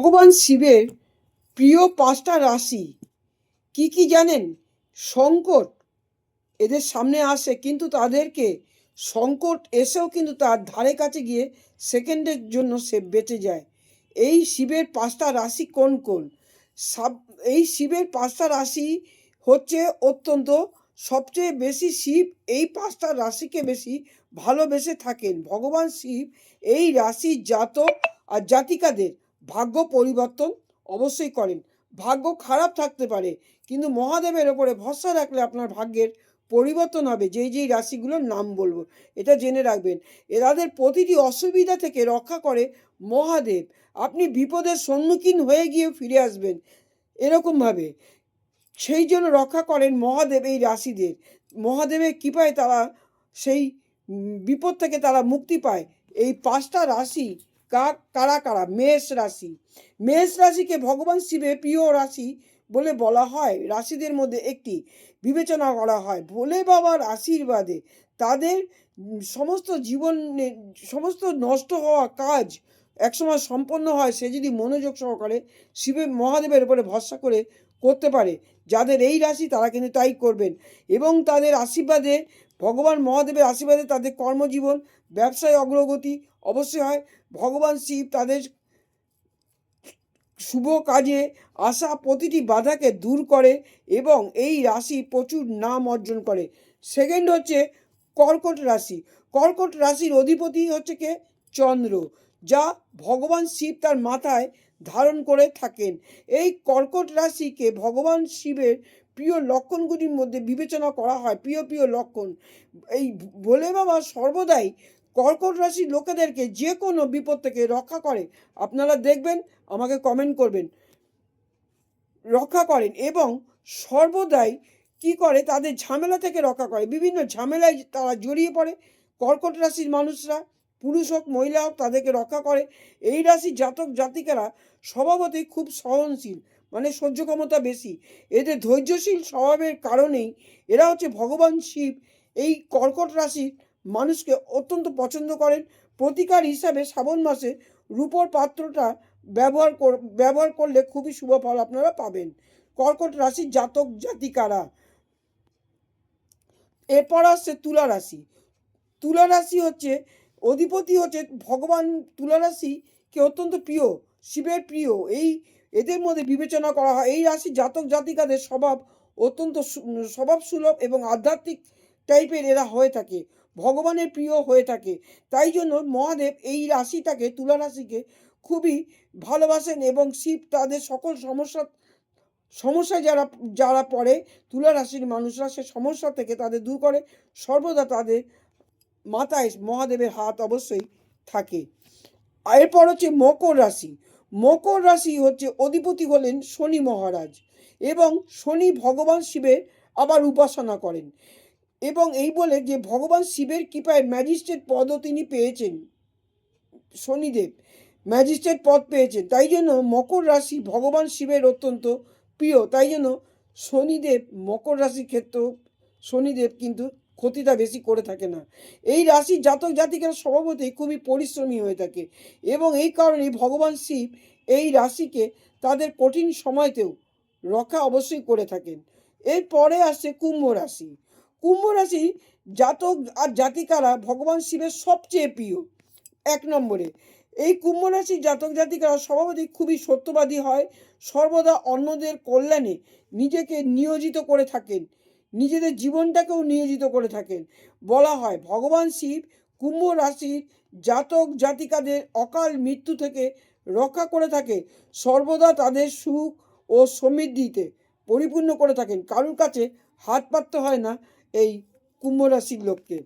ভগবান শিবের প্রিয় পাঁচটা রাশি। কি কি জানেন? সংকট এদের সামনে আসে, কিন্তু তাদেরকে সংকট এসেও কিন্তু তার ধারে কাছে গিয়ে সেকেন্ডের জন্য সে বেঁচে যায়। এই শিবের পাঁচটা রাশি কোন কোন? সাব, এই শিবের পাঁচটা রাশি হচ্ছে অত্যন্ত সবচেয়ে বেশি শিব এই পাঁচটা রাশিকে বেশি ভালোবেসে থাকেন। ভগবান শিব এই রাশি জাতক আর জাতিকাদের ভাগ্য পরিবর্তন অবশ্যই করেন। ভাগ্য খারাপ থাকতে পারে, কিন্তু মহাদেবের ওপরে ভরসা রাখলে আপনার ভাগ্যের পরিবর্তন হবে। যেই যেই রাশিগুলোর নাম বলব, এটা জেনে রাখবেন। এরাদের প্রতিটি অসুবিধা থেকে রক্ষা করে মহাদেব। আপনি বিপদের সম্মুখীন হয়ে গিয়ে ফিরে আসবেন এরকমভাবে। সেই জন্য রক্ষা করেন মহাদেব এই রাশিদের। মহাদেবের কৃপায় তারা সেই বিপদ থেকে তারা মুক্তি পায়। এই পাঁচটা রাশি কারা কারা মেষ রাশি। মেষ রাশিকে ভগবান শিবের প্রিয় রাশি বলে বলা হয়। রাশিদের মধ্যে একটি বিবেচনা করা হয়। ভোলে বাবার আশীর্বাদে তাদের সমস্ত জীবনে, সমস্ত নষ্ট হওয়া কাজ একসময় সম্পন্ন হয়। সে যদি মনোযোগ সহকারে শিবের, মহাদেবের উপরে ভরসা করে করতে পারে, যাদের এই রাশি তারা কিন্তু তাই করবেন। এবং তাদের আশীর্বাদে ভগবান মহাদেবের আশীর্বাদে তাদের কর্মজীবন, ব্যবসায় অগ্রগতি অবশ্যই হয়। ভগবান শিব তাদের শুভ কাজে আসা প্রতিটি বাধাকে দূর করে এবং এই রাশি প্রচুর নাম অর্জন করে। সেকেন্ড হচ্ছে কর্কট রাশি। কর্কট রাশির অধিপতি হচ্ছে কে? চন্দ্র, যা ভগবান শিব তার মাথায় ধারণ করে থাকেন। এই কর্কট রাশিকে ভগবান শিবের প্রিয় লক্ষণগুলির মধ্যে বিবেচনা করা হয়। প্রিয় প্রিয় লক্ষণ। এই ভোলে বাবা সর্বদাই কর্কট রাশির লোকেদেরকে যে কোনো বিপদ থেকে রক্ষা করে। আপনারা দেখবেন, আমাকে কমেন্ট করবেন। রক্ষা করেন এবং সর্বদাই কি করে? তাদের ঝামেলা থেকে রক্ষা করে। বিভিন্ন ঝামেলায় তারা জড়িয়ে পড়ে। কর্কট রাশির মানুষরা পুরুষ হোক, মহিলা হোক, তাদেরকে রক্ষা করে। এই রাশির জাতক জাতিকারা স্বভাবতই খুব সহনশীল মানে সহ্য ক্ষমতা বেশি। এদের ধৈর্যশীল স্বভাবের কারণেই এরা হচ্ছে ভগবান শিব। এই কর্কট রাশির মানুষকে অত্যন্ত পছন্দ করেন। প্রতিকার হিসাবে শ্রাবণ মাসে রূপোর পাত্রটা ব্যবহার কর, ব্যবহার করলে খুবই শুভ ফল আপনারা পাবেন। কর্কট রাশির জাতক জাতিকারা। এরপর আসছে তুলা রাশি। তুলা রাশি হচ্ছে অধিপতি হচ্ছে ভগবান তুলা রাশিকে অত্যন্ত প্রিয়, শিবের প্রিয়। এই এদের মধ্যে বিবেচনা করা হয়। এই রাশি জাতক জাতিকাদের স্বভাব অত্যন্ত স্বভাব সুলভ এবং আধ্যাত্মিক টাইপের এরা হয়ে থাকে, ভগবানের প্রিয় হয়ে থাকে। তাই জন্য মহাদেব এই রাশিটাকে তুলা রাশিকে খুবই ভালোবাসেন এবং শিব তাদের সকল সমস্যা সমস্যা যারা যারা পড়ে তুলা রাশির মানুষরা সে সমস্যা থেকে তাদের দূর করে। সর্বদা তাদের মাথায় মহাদেবের হাত অবশ্যই থাকে। এরপর হচ্ছে মকর রাশি। মকর রাশি হচ্ছে অধিপতি হলেন শনি মহারাজ এবং শনি ভগবান শিবের আবার উপাসনা করেন এবং এই বলে যে ভগবান শিবের কৃপায় ম্যাজিস্ট্রেট পদও তিনি পেয়েছেন, শনিদেব ম্যাজিস্ট্রেট পদ পেয়েছেন। তাই জন্য মকর রাশি ভগবান শিবের অত্যন্ত প্রিয়। তাই জন্য শনিদেব মকর রাশির ক্ষেত্রেও শনিদেব কিন্তু ক্ষতিটা বেশি করে থাকে না। এই রাশির জাতক জাতিকেরা স্বভাবতই খুবই পরিশ্রমী হয়ে থাকে এবং এই কারণে ভগবান শিব এই রাশিকে তাদের কঠিন সময়তেও রক্ষা অবশ্যই করে থাকেন। এরপরে আসছে কুম্ভ রাশি। কুম্ভ রাশি জাতক আর জাতিকারা ভগবান শিবের সবচেয়ে প্রিয় এক নম্বরে। এই কুম্ভ রাশির জাতক জাতিকারা স্বভাবতই খুবই সত্যবাদী হয়, সর্বদা অন্যদের কল্যাণে নিজেকে নিয়োজিত করে থাকেন। নিজেদের জীবনটাকেও নিয়োজিত করে থাকেন। বলা হয়, ভগবান শিব কুম্ভ রাশির জাতক জাতিকাদের অকাল মৃত্যু থেকে রক্ষা করে থাকে সর্বদা তাদের সুখ ও সমৃদ্ধিতে পরিপূর্ণ করে থাকেন। কারুর কাছে হাত পাততে হয় না এই কুম্ভ রাশির লোককে।